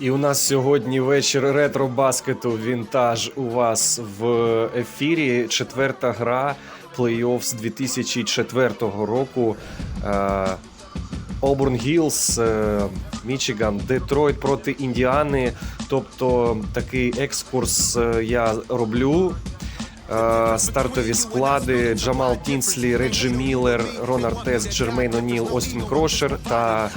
І у нас сьогодні вечір ретро-баскету Вінтаж у вас в ефірі. Четверта гра плей-офф з 2004 року. Оберн Гілс, Мічиган, Детройт проти Індіани. Тобто такий екскурс е, я роблю. Е, Стартові склади Джамал Тінслі, Реджі Міллер, Рон Артес, Джермейн О'Ніл, Остін Крошер. Та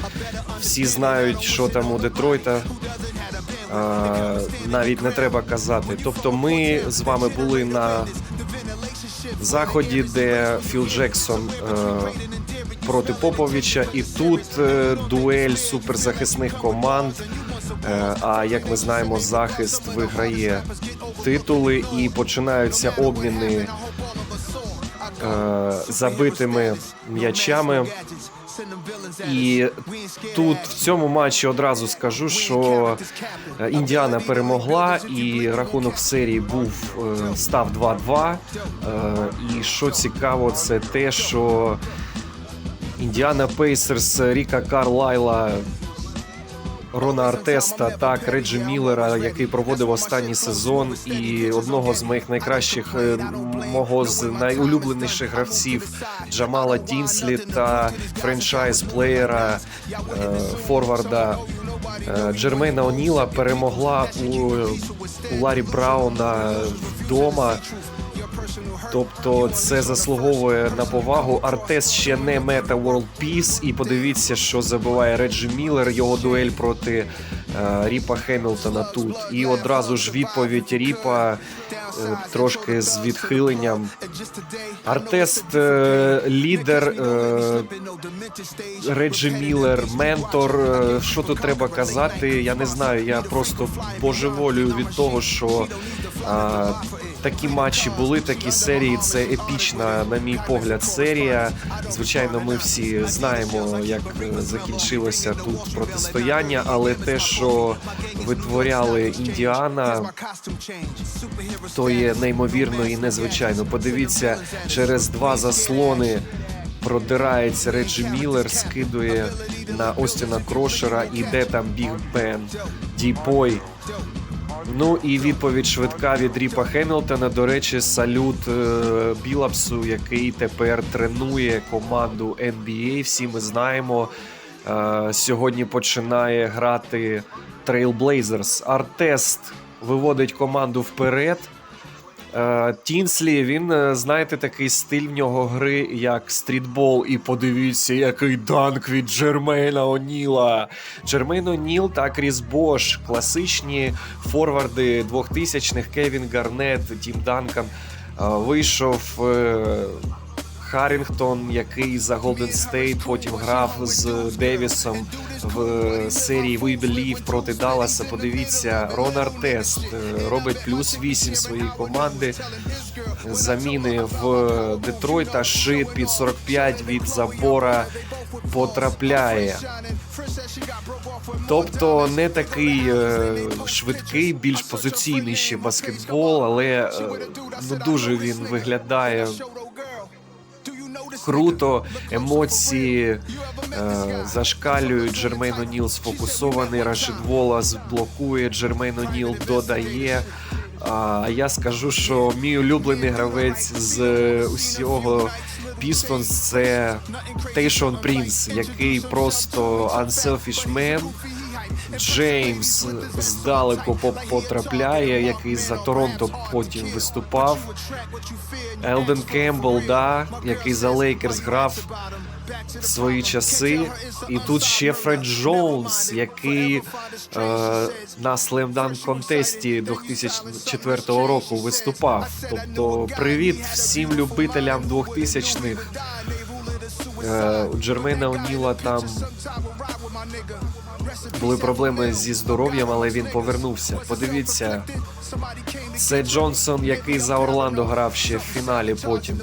всі знають, що там у Детройта. Е, Навіть не треба казати. Тобто, ми з вами були на заході, де Філ Джексон е, проти Поповича, і тут дуель суперзахисних команд. А як ми знаємо, захист виграє титули і починаються обміни е, забитими м'ячами. І тут в цьому матчі одразу скажу, що е, Індіана перемогла, і рахунок серії був е, став 2-2. Е, І що цікаво, це те, що Індіана Пейсерс Ріка Карлайла. Рона Артеста, так Реджі Міллера, який проводив останній сезон, і одного з моїх найкращих е, мого з найулюбленіших гравців Джамала Тінслі та франчайз-плеєра е, форварда е, Джермейна О'Ніла перемогла у, у Ларі Брауна вдома. Тобто це заслуговує на повагу. Артес ще не мета World Peace. І подивіться, що забиває Реджі Міллер, його дуель проти е, Ріпа Хемілтона тут. І одразу ж відповідь Ріпа е, трошки з відхиленням. Артест е, лідер, е, Реджі Міллер, ментор. Е, Що тут треба казати? Я не знаю. Я просто божеволюю від того, що. е, Такі матчі були, такі серії. Це епічна, на мій погляд, серія. Звичайно, ми всі знаємо, як е, закінчилося тут протистояння, але те, що витворяли Індіана, то є неймовірно і незвичайно. Подивіться, через два заслони продирається Реджі Міллер, скидує на Остіна Крошера, іде там Біг Бен, Діпой. Ну і відповідь швидка від Ріпа Хемілтона. До речі, салют е, Білапсу, який тепер тренує команду NBA. Всі ми знаємо. Е, сьогодні починає грати Trailblazers. Артест виводить команду вперед. Е, Тінслі, він, е, знаєте, такий стиль в нього гри, як стрітбол. І подивіться, який данк від Джермейна О'Ніла. Джермейн О'Ніл та Кріс Бош, класичні форварди 2000-х, Кевін Гарнет, Тім Данкан. Е, Вийшов Харрінгтон, який за Голден Стейт потім грав з Девісом в серії We Believe проти Далласа. Подивіться, Рон Артест е, робить плюс 8 своєї команди. Заміни в Детройта. Шит під 45 від забора потрапляє. Тобто не такий е, швидкий, більш позиційний ще баскетбол, але е, ну дуже він виглядає круто, емоції е, зашкалюють. Джермейн О'Ніл сфокусований, Рашид Волас блокує, Джермейн О'Ніл додає. А я скажу, що мій улюблений гравець з усього Pistons – це Тейшон Принц, який просто unselfish man. Джеймс здалеку по- потрапляє, який за Торонто потім виступав. Елден Кембл, да, який за Лейкерс грав в свої часи. І тут ще Фред Джонс, який е, на Dunk контесті 2004 року виступав. Тобто, привіт всім любителям 2000-х. Е, у Джермена О'Ніла там були проблеми зі здоров'ям, але він повернувся. Подивіться, це Джонсон, який за Орландо грав ще в фіналі потім.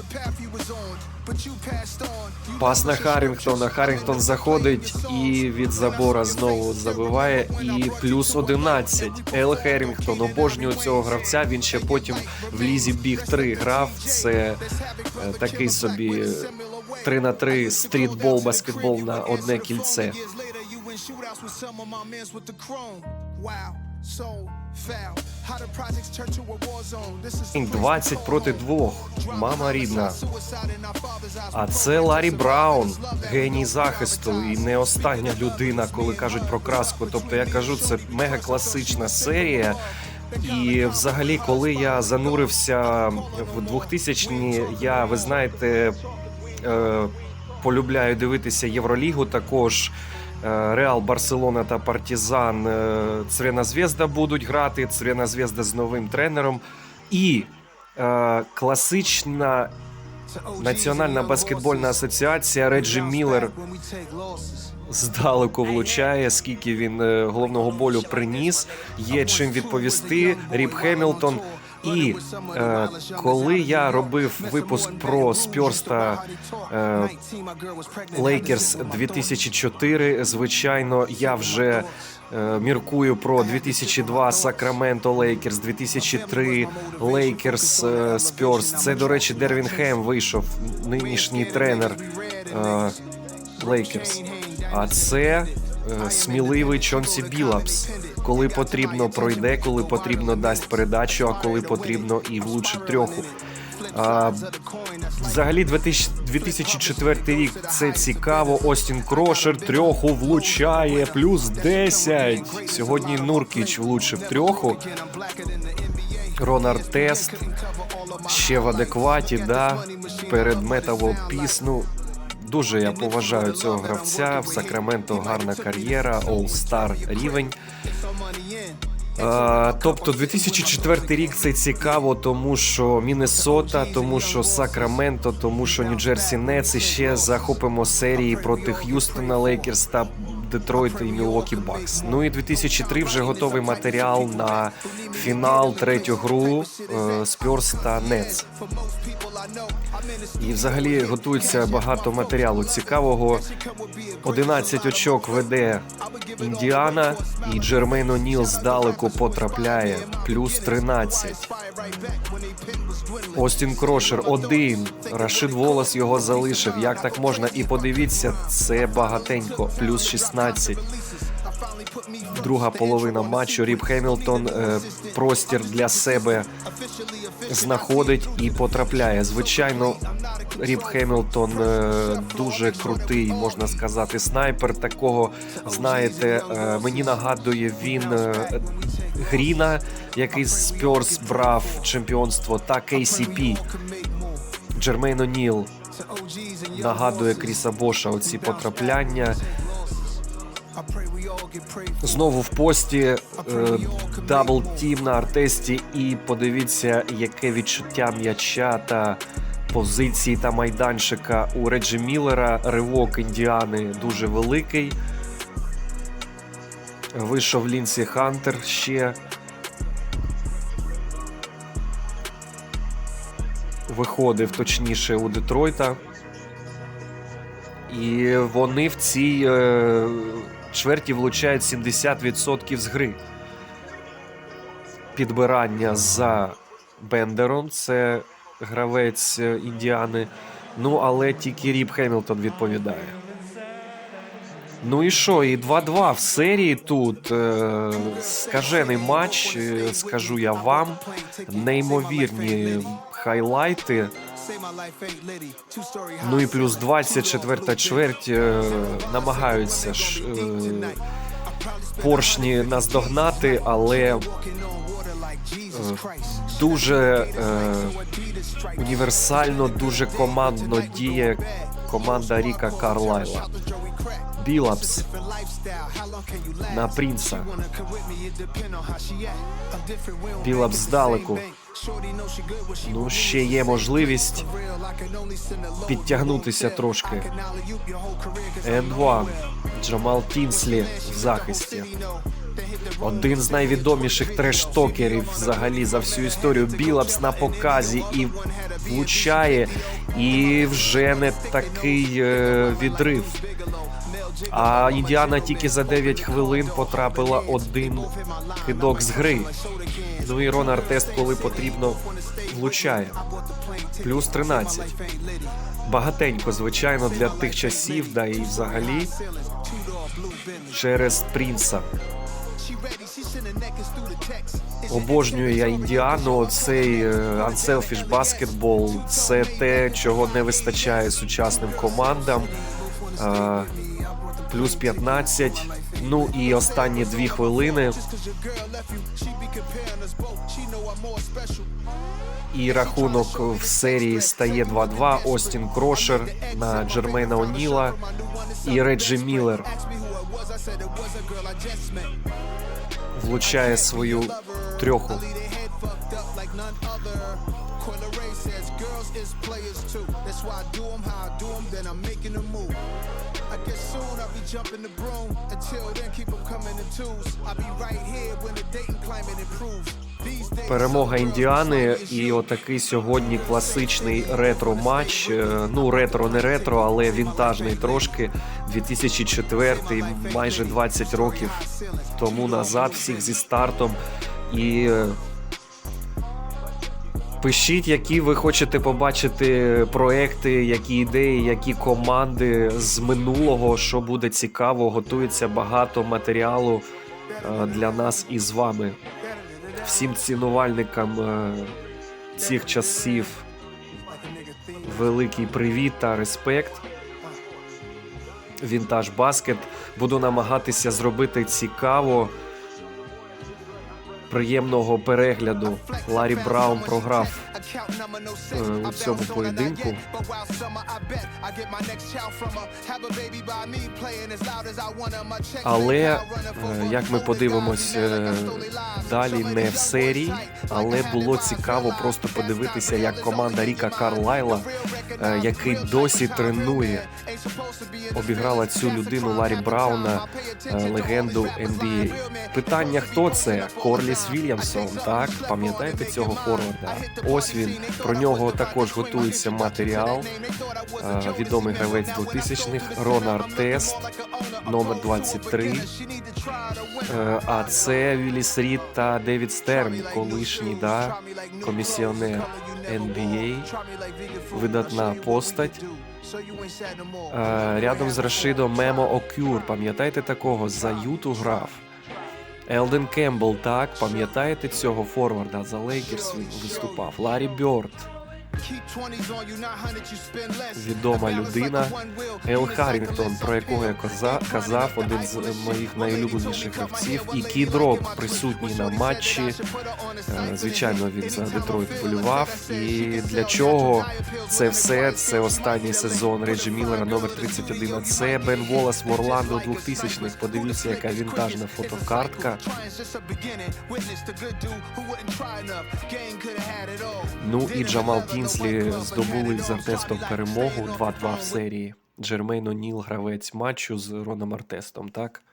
Пас на Харрінгтона. Харрінгтон заходить і від забора знову забиває. І плюс 11. Ел Херрінгтон обожнює цього гравця. Він ще потім в лізі біг 3 грав. Це е, такий собі 3 на 3 стрітбол, баскетбол на одне кільце. Shootouts with some of my mans with the chrome. Wow, so foul. How the projects turn to a war zone. This is 20 проти 2. Мама рідна. А це Ларі Браун, геній захисту, і не остання людина, коли кажуть про краску. Тобто я кажу, це мега класична серія. І взагалі, коли я занурився в 2000-ні, я ви знаєте, е, полюбляю дивитися Євролігу також. Е, Реал, Барселона та Партізан е, Црена Звезда будуть грати. Црена Звезда з новим тренером. І е, класична Національна баскетбольна асоціація Реджі Міллер здалеку влучає, скільки він е, головного болю приніс. Є чим відповісти. Ріп Хемілтон. І е, коли я робив випуск про Спьорс та е, Лейкерс 2004, звичайно, я вже е, міркую про 2002 Сакраменто Лейкерс, 2003 Лейкерс е. Це, до речі, Дервін Хем вийшов, нинішній тренер е, Лейкерс. А це е, сміливий Чонсі Білапс. Коли потрібно, пройде, коли потрібно, дасть передачу, а коли потрібно, і влучить трьоху. А, взагалі, 2004 рік це цікаво. Остін Крошер трьоху влучає, плюс 10. Сьогодні Нуркіч влучив трьоху. Ронар Тест ще в адекваті, да, перед Метаво Піс. Ну, дуже я поважаю цього гравця. В Сакраменто гарна кар'єра, All-Star рівень. Е, тобто 2004 рік це цікаво, тому що Міннесота, тому що Сакраменто, тому що Нью-Джерсі Нетс і ще захопимо серії проти Х'юстона Лейкерс та Детройт і Мілвокі Бакс. Ну і 2003 вже готовий матеріал на фінал третю гру е, Спьорс та Нетс. І взагалі готується багато матеріалу цікавого. 11 очок веде Індіана, і Джермейн О'Ніл здалеку потрапляє. Плюс 13. Остін Крошер один. Рашид Волос його залишив. Як так можна? І подивіться, це багатенько. Плюс 16. Друга половина матчу. Ріп Хемілтон е, простір для себе знаходить і потрапляє. Звичайно, Ріп Хемілтон е, дуже крутий, можна сказати, снайпер. Такого знаєте, е, мені нагадує він е, Гріна, який з Спьорс брав чемпіонство, та KCP. Джермейн О'Ніл нагадує Кріса Боша оці потрапляння. Знову в пості е, дабл тім на артесті, і подивіться, яке відчуття м'яча та позиції та майданчика у Реджі Міллера. Ривок індіани дуже великий. Вийшов Лінсі Хантер ще. Виходив точніше у Детройта. І вони в цій чверті влучають 70% з гри. Підбирання за Бендером. Це гравець е, Індіани. Ну, але тільки Ріп Хемілтон відповідає. Ну і що? І 2-2 в серії тут. Е, скажений матч, е, скажу я вам. Неймовірні хайлайти. Ну і плюс 24 чверть е, намагаються ж е, поршні наздогнати, але е, дуже універсально, дуже командно діє команда Ріка Карлайла. Білапс на Прінса. Білапс здалеку. Ну, ще є можливість підтягнутися трошки. N1. Джамал Тінслі в захисті. Один з найвідоміших трештокерів взагалі за всю історію. Білапс на показі і влучає, і вже не такий е, відрив. А Індіана тільки за 9 хвилин потрапила один кидок з гри. Ну і Рон Артест, коли потрібно, влучає. Плюс 13. Багатенько, звичайно, для тих часів, да і взагалі через Прінса. Обожнюю я Індіану. Цей е, unselfish баскетбол це те, чого не вистачає сучасним командам. Плюс 15. Ну і останні дві хвилини. І рахунок в серії стає 2-2. Остін Крошер на Джермейна О'Ніла і Реджі Міллер влучає свою трьоху. Coyle Ray says girls is players too. That's why I do 'em how I do 'em, then I'm making a move. I guess soon I'll be jumping the broom. Until then, keep 'em coming in twos. I'll be right here when the dating climate improves. Перемога Індіани і отакий сьогодні класичний ретро-матч. Е, Ну, ретро не ретро, але вінтажний трошки. 2004, майже 20 років тому назад, всіх зі стартом. І е, пишіть, які ви хочете побачити проекти, які ідеї, які команди з минулого, що буде цікаво. Готується багато матеріалу е, для нас і з вами всім цінувальникам е, цих часів великий привіт та респект. Вінтаж баскет. Буду намагатися зробити цікаво. Приємного перегляду. Ларі Браун програв е, у цьому поєдинку. Але е, як ми подивимось е, далі, не в серії, але було цікаво просто подивитися, як команда Ріка Карлайла, який досі тренує, обіграла цю людину Ларі Брауна, легенду NBA. Питання: хто це? Корліс Вільямсон. Так, пам'ятаєте цього форварда? Ось він про нього також готується матеріал. Е, Відомий гравець 2000-х Рон Артест, номер 23. Е, А це Віліс Рід та Девід Стерн, колишній да, комісіонер NBA, видатна постать. Е, Рядом з Рашидом Мемо Окюр. Пам'ятаєте такого? За Юту грав. Елден Кембл, так, пам'ятаєте цього форварда? За Лейкерс він виступав. Ларі Бьорд, відома людина. Ел Харрінгтон, про якого я каза- казав, один з моїх найулюбленіших гравців. І Кід Рок присутній на матчі. Е, Звичайно, він за Детройт полював. І для чого це все? Це останній сезон Реджі Міллера, номер 31. А це Бен Волас в Орландо 2000-х. Подивіться, яка вінтажна фотокартка. Ну і Джамал Кінслі здобули з Артестом перемогу 2-2 в серії. Джермейн О'Ніл, гравець матчу з Роном Артестом, так?